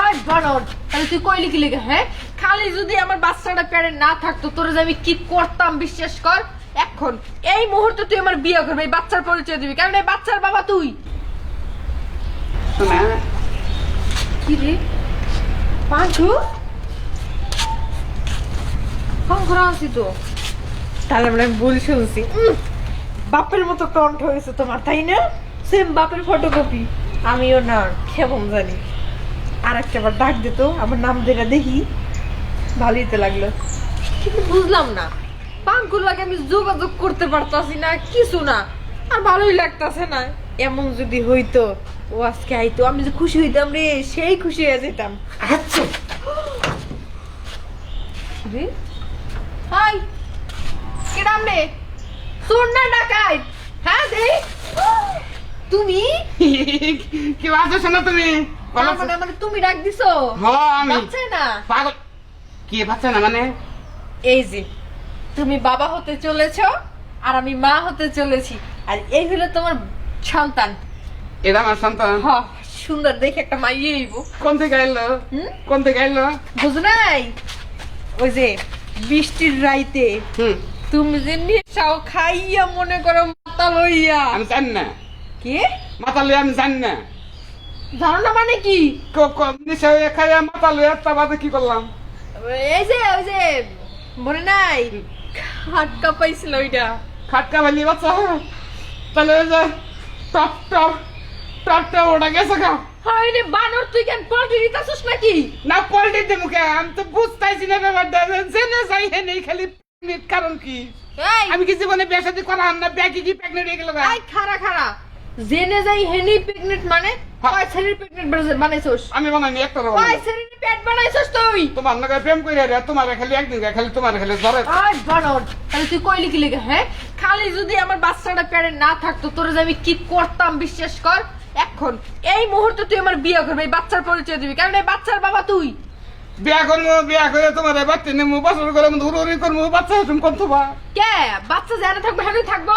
আয় বানর তাহলে তুই কইলি কি লিখে হ্যাঁ? খালি যদি আমার বাচ্চাটা প্যারে না থাকতো তোর যে আমি কি করতাম বিশ্বাস কর? এখন এই মুহূর্তে তুই আমার বিয়ে করবি এই বাচ্চার পরিচয় দিবি। কারণ এই বাচ্চার বাবা তুই। কি রে? পাঁচু? ফোন করা আছি তো। তাহলে আমরা ভুল শুনছি। বাপের মতো কণ্ঠ হয়েছে তোমার তাই না? সেম বাপের ফটোকপি আমিও না কেমন জানি। আর একটা বার ডাক দিত আমার নাম ধরে দেখি। ভালোই তো লাগল। কিন্তু বুঝলাম না। পাঙ্কুর লাগে আমি যোগাযোগ করতে পারতাছি না কিছু না। আর ভালোই লাগতাছে না। এমন যদি হইতো ও আজকে আইতো আমি যে খুশি হইতাম রে সেই খুশি হয়ে যেতাম আচ্ছা। রে হাই! কিরাম রে? শোন না ডাকাই। হ্যাঁ দে তুমি? কি আছো শোনা তুমি? মানে মানে তুমি ডাক দিছো? হ্যাঁ আমি। বাচ্চা না? পাগল। কি বাচ্চা না মানে? এই যে তুমি বাবা হতে চলেছো আর আমি মা হতে চলেছি। আর এই হলো তোমার সন্তান। এটা আমার সন্তান। হ সুন্দর দেখে একটা মাইয়ে হইব। কোন থেকে এলো হুম? কোন থেকে এলো বুঝ নাই? ওই যে বৃষ্টির রাইতে হুম। তুমি যে নেশাও খাইয়া মনে করো মাতা লইয়া আমি জানি না। কি? মাথা লইয়া আমি জানি না। জানো না মানে কি? নিশা খাইয়া মাথা লইয়া তা বাদে কি করলাম? এই যে ওই যে মনে নাই? হাটকা পাইছিল ওইটা। খাটকা বালি বাচ্চা। তাহলে ওই যে টপ টপ টপ টপ ওটা গেছে গা। হাই রে বানর তুই কেন পল্টি দিতাছিস নাকি? না পল্টি দে মুখে আমি তো বুঝতেছি না ব্যাপারটা। জেনে যাই হে নেই খালি কারণ কি? আমি কি জীবনে বিয়ে শাদী করা না? ব্যাগে কি প্রেগনেন্ট হয়ে গেল? আই খারা খারা জেনে যাই হেনি প্রেগনেন্ট মানে। কয় ছেলের প্রেগনেন্ট বানাইছস? আমি বানাইনি একটা কয় ছেলের পেট বানাইছস তুই? তোমার নাকি প্রেম করে রে তোমার খালি একদিন খালি তোমার খালি ধরে আয় বানর তাহলে তুই কইলি কি লিখে হ্যাঁ? খালি যদি আমার বাচ্চাটা প্যারে না থাকতো তোর যে আমি কি করতাম বিশ্বাস কর? এখন এই মুহূর্তে তুই আমার বিয়ে করবি এই বাচ্চার পরিচয় দিবি। কারণ এই বাচ্চার বাবা তুই? বিয়া করব বিয়া করে তোমার বাচ্চা নেব বছর করে উড়ি করব বাচ্চা তুমি কোন থবা কে? বাচ্চা যারা থাকবে হ্যাঁ থাকব।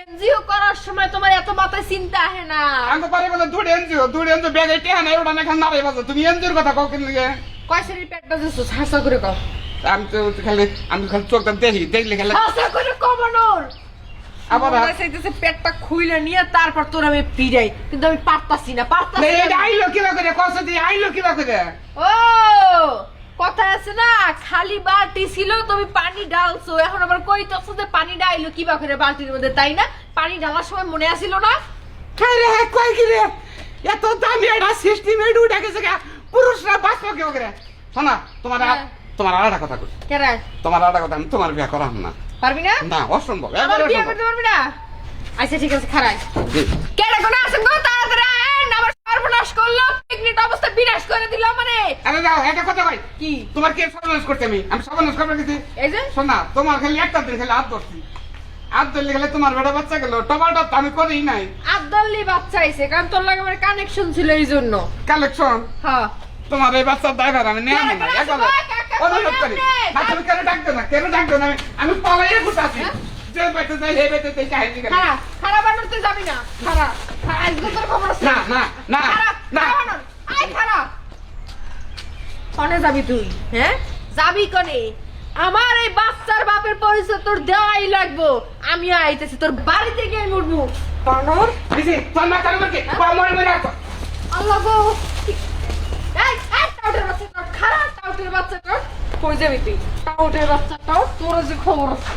এনজিও করার সময় তোমার এত মাথায় চিন্তা আহে না। আমি তো পারি বলে দুড়ি এনজিও দুড়ি এনজিও ব্যাগে টেহা নাই ওটা না নারে বাজে। তুমি এনজিওর কথা কও কিনলে গে? কয় ছেলের পেট বাজেছ? হাসা করে কও। আমি তো খালি আমি খালি চোখটা দেখি দেখলে খালি হাসা করে কও বানর। আবার চাইতেছে পেটটা খুইলে নিয়ে তারপর তোর আমি পিড়াই কিন্তু আমি পারতাছি না পারতাছি না, আইলো কিবা করে? কষ্ট দিয়ে আইলো কিবা করে? ও কথা আছে না খালি বালতি ছিল তুমি পানি ডালছো এখন আবার কইতেছো যে পানি ডাইলো কি বা করে বালতির মধ্যে তাই না? পানি ডালার সময় মনে আসিল না? খাই রে কি রে? এত দামি একটা সিস্টেম এডু পুরুষরা বাঁচবো কেউ করে? শোনা তোমার হ্যাঁ। তোমার একটা কথা কই। তোমার একটা কথা আমি তোমার বিয়া করাম না। পারবি না? না অসম্ভব আমার বিয়ে করতে পারবি না? আচ্ছা ঠিক আছে খারাই। জি। কেডা কোন গো? তাড়াতাড়ি আয়েন আমার সর্বনাশ করল পিকনিক অবস্থা বিনাশ করে দিল মানে আরে যাও একটা কথা কই। কি? তোমার কে সর্বনাশ করতে আমি? আমি সর্বনাশ করবে এই যে? শোনা তোমার খালি একটা দিন খালি হাত ধরছি। হাত ধরলে গেলে তোমার বেটা বাচ্চা গেল টমাটো তো আমি করেই নাই। আব্দাল্লি বাচ্চা আইছে কারণ তোর লাগে আমার কানেকশন ছিল এই জন্য কালেকশন হ্যাঁ। তোমার এই বাচ্চার ড্রাইভার আমি নেই অনুরোধ করি। না তুমি কেন না? কেন না? আমি আমি পালাইয়ে ঘুরতাছি? যে যাই হে বাইতে যাই কাহিনী করে খারা খারা বানর যাবি না। খারা খারা আজকে তোর খবর আছে। না না না না। আই খারা কনে যাবি তুই হ্যাঁ? যাবি কনে? আমার এই বাচ্চার বাপের পরিচয় তোর দেওয়াই লাগবো। আমি আইতেছি তোর বাড়িতে গিয়ে মরবো বানর তোর কি মরে আল্লাহ গো। এই এই টাউটের বাচ্চা টাউট টাউটের বাচ্চা টাউট কই যাবি তুই? টাউটের বাচ্চা টাউট তোর যে খবর আছে।